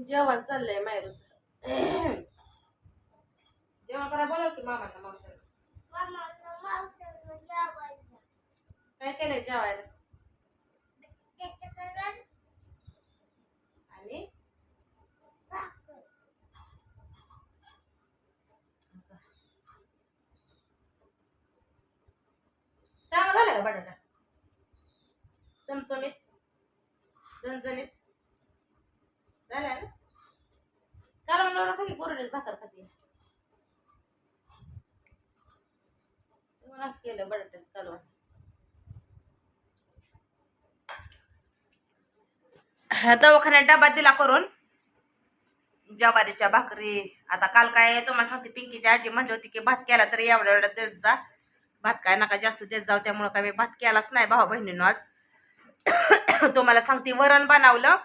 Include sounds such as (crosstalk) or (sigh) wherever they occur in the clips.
जेवण चाललंय मायरूच जेवण करा बोला की मामाला मावशाला काय केलंय जेवायला? आणि? चांगला झाला का बटाटा? चमचमीत? झणझणीत झालाय ना काल म्हणलं भाकर खाते. मलाच केलं बटाट्याच कालवण. दवाखान्यात डबा दिला करून. ज्वारीच्या भाकरी. आता काल काय तुम्हाला सांगते पिंकीची आजी म्हणली होती की भात केला तरी एवढ्या एवढ्या देत जा. भात काय नका जास्त देत जाऊ त्यामुळं काय मी भात केलाच नाही भाऊ बहिणीनं आज. (coughs) तुम्हाला सांगते वरण बनवलं.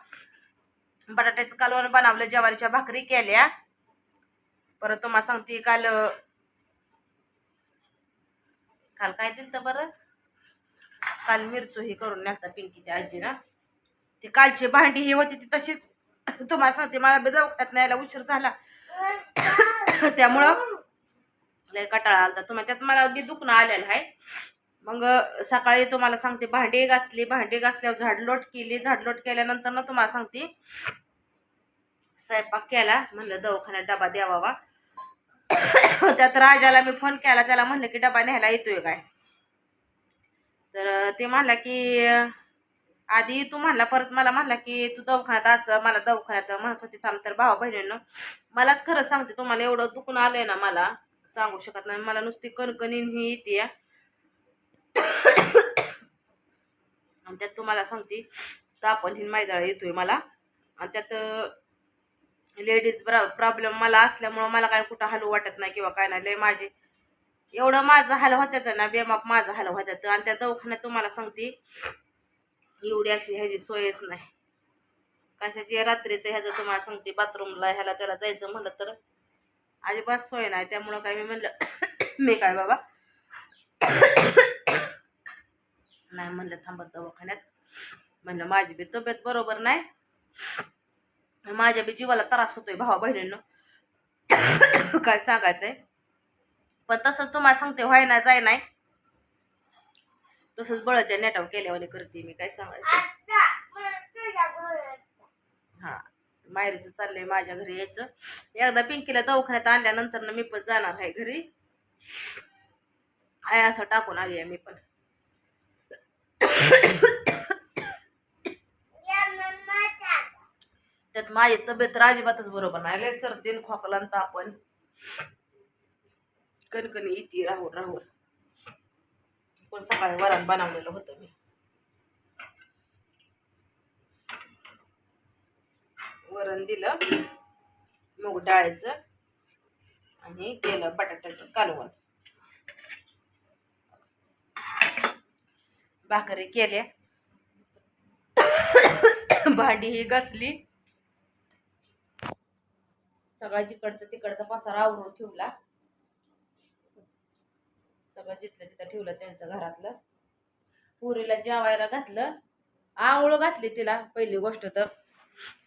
बटाट्याचं कालवण बनवलं ज्वारीच्या भाकरी केल्या. परत तुम्हाला सांगते काल काल काय दिलं तर बरं? काल मिरचू ही करून नेलता पिंकीच्या आजीनं. ती कालची भांडी ही होती ती तशीच. तुम्हाला सांगते मला बी न्यायला उशीर झाला. त्यामुळं लय कटाळा आलता तुम्हाला त्यात मला अगदी दुखणं आलेलं आहे. मग सकाळी तुम्हाला सांगते भांडी घासली भांडी घासल्यावर झाडलोट केली. झाडलोट केल्यानंतर ना तुम्हाला सांगते स्वयंपाक केला. म्हणलं दवाखान्यात डबा द्यावा त्यात राजाला मी फोन केला त्याला म्हणलं की डबा न्यायला येतोय काय? तर ते म्हणला की आधी तू म्हणला परत मला म्हणला की तू दवाखान्यात असं मला दवाखान्यात म्हणत होती थांब तर भावा बहिणीनं. मलाच खरं सांगते तुम्हाला एवढं दुखून आलंय ना मला सांगू शकत नाही. मला नुसती कणकणीन ही येते. आणि त्यात तुम्हाला सांगते तापण ही मैदाळ येतोय मला. आणि त्यात लेडीज प्रॉब्लेम मला असल्यामुळं मला काय कुठं हलू वाटत नाही किंवा काय नाही. लय माझे एवढं माझं हल होत्यात ना बेमाप माझं हल होत्यात. आणि त्या दवाखान्यात तुम्हाला सांगते एवढी अशी ह्याची सोयच नाही. कशाची रात्रीचं ह्याचं तुम्हाला सांगते बाथरूमला ह्याला त्याला जायचं म्हणलं तर अजिबात सोय नाही. त्यामुळं काय मी म्हणलं (coughs) मी काय बाबा (coughs) नाही म्हणलं थांबत दवाखान्यात. म्हणलं माझी बी तब्येत बरोबर नाही. माझ्या बी जीवाला त्रास होतोय भावा बहिणीनं. काय सांगायचंय? पण तसंच तुम्हाला सांगते व्हाय ना जाय नाही तसंच बळाच्या नेटावर केल्यावाने करते मी काय सांगायचं हा मायरीचं चाललंय माझ्या घरी यायचं. एकदा पिंकीला दवाखान्यात आणल्यानंतर ना मी पण जाणार आहे घरी. आहे असं टाकून आली आहे मी पण. त्यात माझी तब्येत तर अजिबातच बरोबर नाही. लय सर्दीन खोकला आणि तापण कणकणी येते राहून राहून. पण सकाळी वरण बनवलेलं होतं मी. वरण दिलं मूग डाळीचं आणि केलं बटाट्याचं कालवण. भाकरी केल्या. (coughs) भांडी ही घासली. सगळा जिकडचं तिकडचा पसारा आवरून ठेवला. सगळं जिथलं तिथं ठेवलं त्यांचं घरातलं. पुरीला जेवायला घातलं. आंघोळ घातली तिला पहिली गोष्ट तर.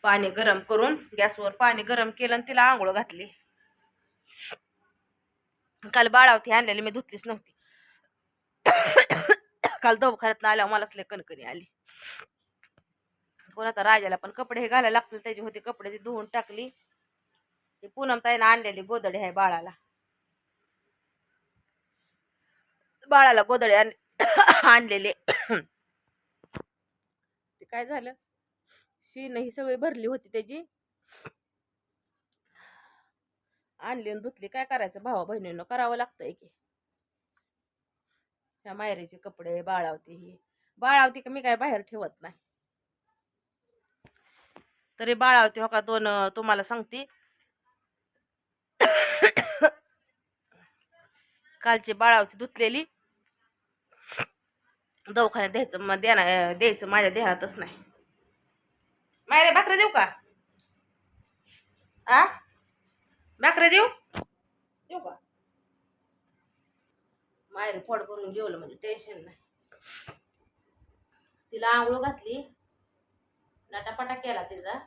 पाणी गरम करून गॅसवर पाणी गरम केलं आणि तिला आंघोळ घातली. काल बाळावती आणलेली मी धुतलीच नव्हती. काल दवाखान्यात आल्यावर मलाच लय कणकणी आली. कोण आता राजाला पण कपडे हे घालायला लागतील त्याची होती कपडे ती धुवून टाकली. ती पूनमताईनं आणलेली गोदडी आहे बाळाला. बाळाला गोदडे (coughs) आणलेली आणलेले. ते काय झालं? शीन ही सगळी भरली होती त्याची. आणली आणि धुतली. काय करायचं? भावा बहिणीनं करावं लागतंय की. ह्या मायरीचे कपडे बाळावती ही. बाळावती का मी काय बाहेर ठेवत नाही. तरी बाळावती हो का दोन तुम्हाला सांगते. कालची बाळावती धुतलेली. दवाखान्यात द्यायचं मग देणार द्यायचं माझ्या देहातच नाही. मायरे भाकरी देऊ का? आ? भाकरी देऊ? देऊ का? मायरे पोट भरून जेवलं म्हणजे टेन्शन नाही. तिला आंघोळ घातली. नटापटा केला तिचा.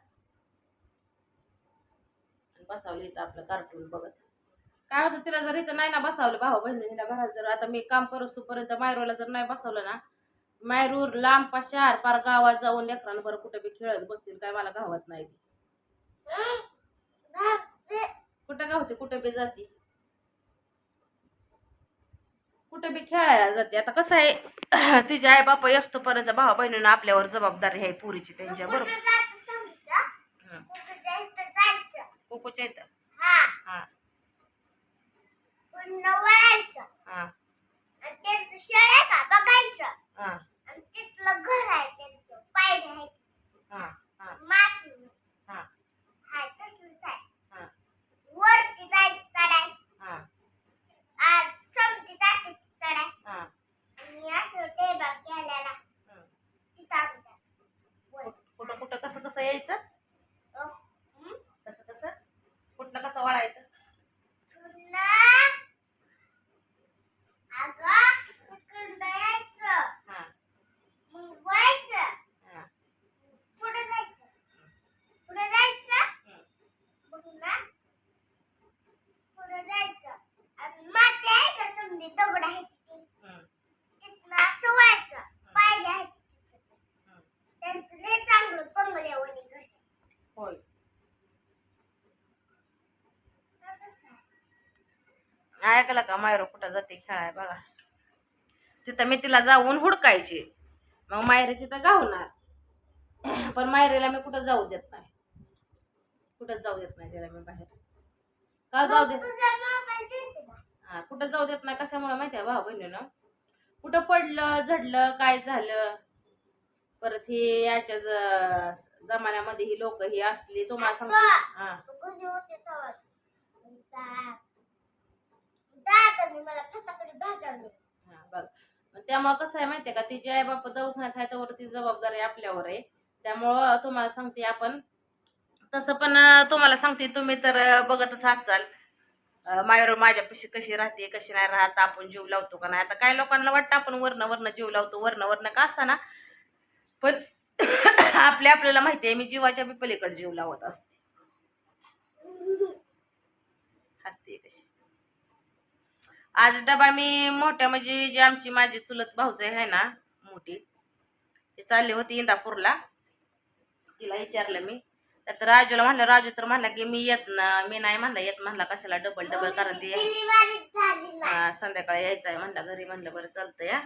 बसावली इथं आपलं कार्टून बघत. काय होतं तिला जर इथं नाही ना बसावलं भाऊ बहिणीला घरात जर आता मी काम करत तोपर्यंत मायरोला जर नाही बसवलं ना मायरूर लांब पाशार पार गावात जाऊन लेकरांबरोबर कुठे बी खेळत बसतील काय मला गावात नाही ती. कुठं गावते कुठे बी जाते. कुठे बी खेळायला जाते. आता कसं आहे (clears throat) तिचे आई बापा असतोपर्यंत भाऊ बहिणीनं आपल्यावर जबाबदारी आहे पुरीची त्यांच्या बरोबर. हं. कुकूच्या इथं. हा. हा. हा तिथलं घर आहे त्यांचं. हा हा. माती हा. हाय आहे. हा. वरती जायचं चढाय. हा. आज समती जाते चढाय. हा. आणि असं टेबल केलेला. तिथं आमच्या वर कुठं कुठं कसं कसं यायचं? अ? कसं कसं? कुठलं कसं वळायचं पुन्हा अगं तिकडं यायचं हा मग वळायचं हा पुढे जायचं पुढे जायचं हं. पुन्हा पुढे जायचं आणि माती आहे का दगड आहे तिथे हं. तिथनं असं. हं. त्यांचं लय चांगलं घर. होय. ऐकलं का मायरो कुठं जाते खेळाय बघा तिथं मी तिला जाऊन हुडकायची मग मायरे तिथं गावणार पण मायरेला मी कुठं जाऊ देत नाही कुठं जाऊ देत नाही तिला मी बाहेर का जाऊ देत हा कुठं जाऊ देत नाही कशामुळे माहिती आहे भाऊ बहिणीनं? कुठं पडलं झडलं काय झालं? परत हे याच्या ज- जमान्यामध्ये ही लोक ही असली तुम्हाला सांगते. हा. मला फटाकडे भाजवले हा बघ. मग त्यामुळं कसं आहे माहितीये का तिची आई बाप दवाखान्यात आहे त्यावर ती जबाबदारी आपल्यावर आहे. त्यामुळं तुम्हाला सांगते आपण. तसं पण अं, तुम्हाला सांगते तुम्ही तर अं, बघतच असाल. अं, मायावर माझ्यापाशी कशी राहते कशी नाही राहत आपण जीव लावतो का नाही? आता काही लोकांना वाटतं आपण वरनं वरनं जीव लावतो वरनं वरनं का असा ना पण (coughs) आपल्या आपल्याला माहिती आहे मी जीवाच्या बी पलीकडे जीव लावत असते. हसते कशी. आज डबा मी मोठ्या म्हणजे जी आमची माझी चुलत भाऊज आहे ना मोठी ती चालली होती इंदापूरला. तिला विचारलं मी तर राजूला म्हणलं राजू तर म्हणला की मी येत ना मी नाही म्हणलं येत म्हणला कशाला डबल डबल कारण ते संध्याकाळी यायचं आहे म्हणलं घरी म्हणलं बरं चालतं या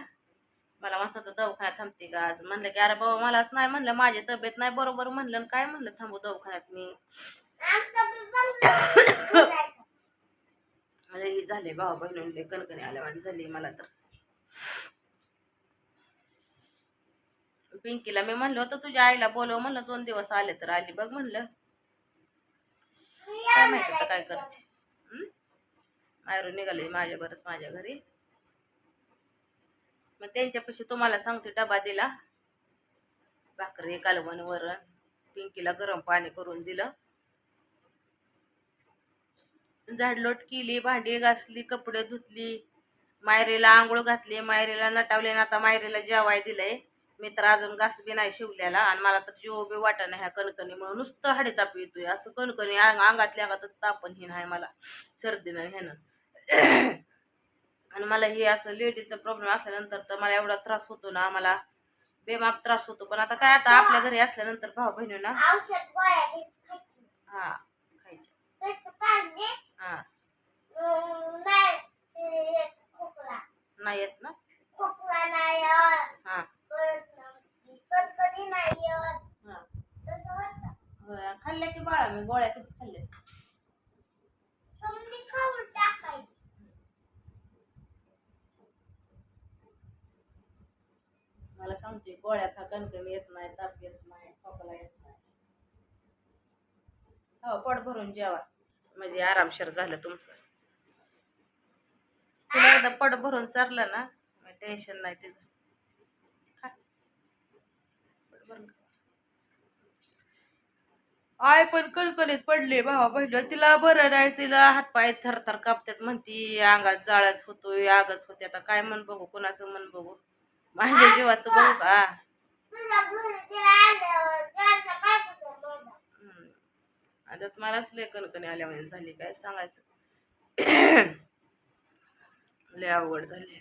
मला म्हणत होतं दवाखान्यात थांबते का आज? म्हणलं की अरे बाबा मलाच नाही म्हणलं माझी तब्येत नाही बरोबर म्हणलं आणि काय म्हणलं थांबू दवाखान्यात मी. (coughs) ही झाले भावा बहिणीले कणकणी आल्यावानी झाली मला तर. पिंकीला मी म्हणलं होतं तुझ्या आईला बोलव म्हणलं दोन दिवस आले तर आली बघ म्हणलं. काय माहिती आता काय करते. मायरू निघाले माझ्या बरंच माझ्या घरी. मग त्यांच्यापाशी तुम्हाला सांगते डबा दिला. भाकरी कालवण वरण. पिंकीला गरम पाणी करून दिलं. झाडलोट केली भांडी घासली कपडे धुतली. मायरेला आंघोळ घातली मायरेला नटावले ना आता मायरेला जेवाय दिलंय. मी तर अजून घास बी नाही शिवल्याला आणि मला तर जीव बी वाटा नाही ह्या कणकणी म्हणून नुसतं हाडे ताप येतोय. असं कणकणी अंग अंगातल्या अंगात तापण हे नाही मला. सर्दीनं ह्यानं. आणि मला हे असं लेडीजचा प्रॉब्लेम असल्यानंतर तर मला एवढा त्रास होतो ना मला बेमाप त्रास होतो. पण आता काय आता आपल्या घरी असल्यानंतर भाऊ गोळ्या घेत खायची. हा खायचे हा. नाही येत ना? खोकला नाही येत. हा. खाल्ल्या की बाळा मी? गोळ्या किती खाल्ल्या? मला सांगते गोळ्या खा कणकण येत नाही ताप येत नाही खोकला येत नाही. हो पोट भरून जेवा. म्हणजे आरामशीर झालं तुमचं. तुला एकदा पोट भरून चारलं ना टेन्शन नाही तिचं खा पोट भरून खा. आय पण कणकणीत पडले भावा बहिणी. तिला बरं नाही तिला हातपाय थरथर कापतात म्हणती अंगात जाळच होतोय आगच होते. आता काय मन बघू कोणाचं मन बघू? माझ्या जीवाचं बघू का? आता मलाच लय कणकणी आल्यामुळे झाली काय सांगायचं? (coughs) लय अवघड झाली.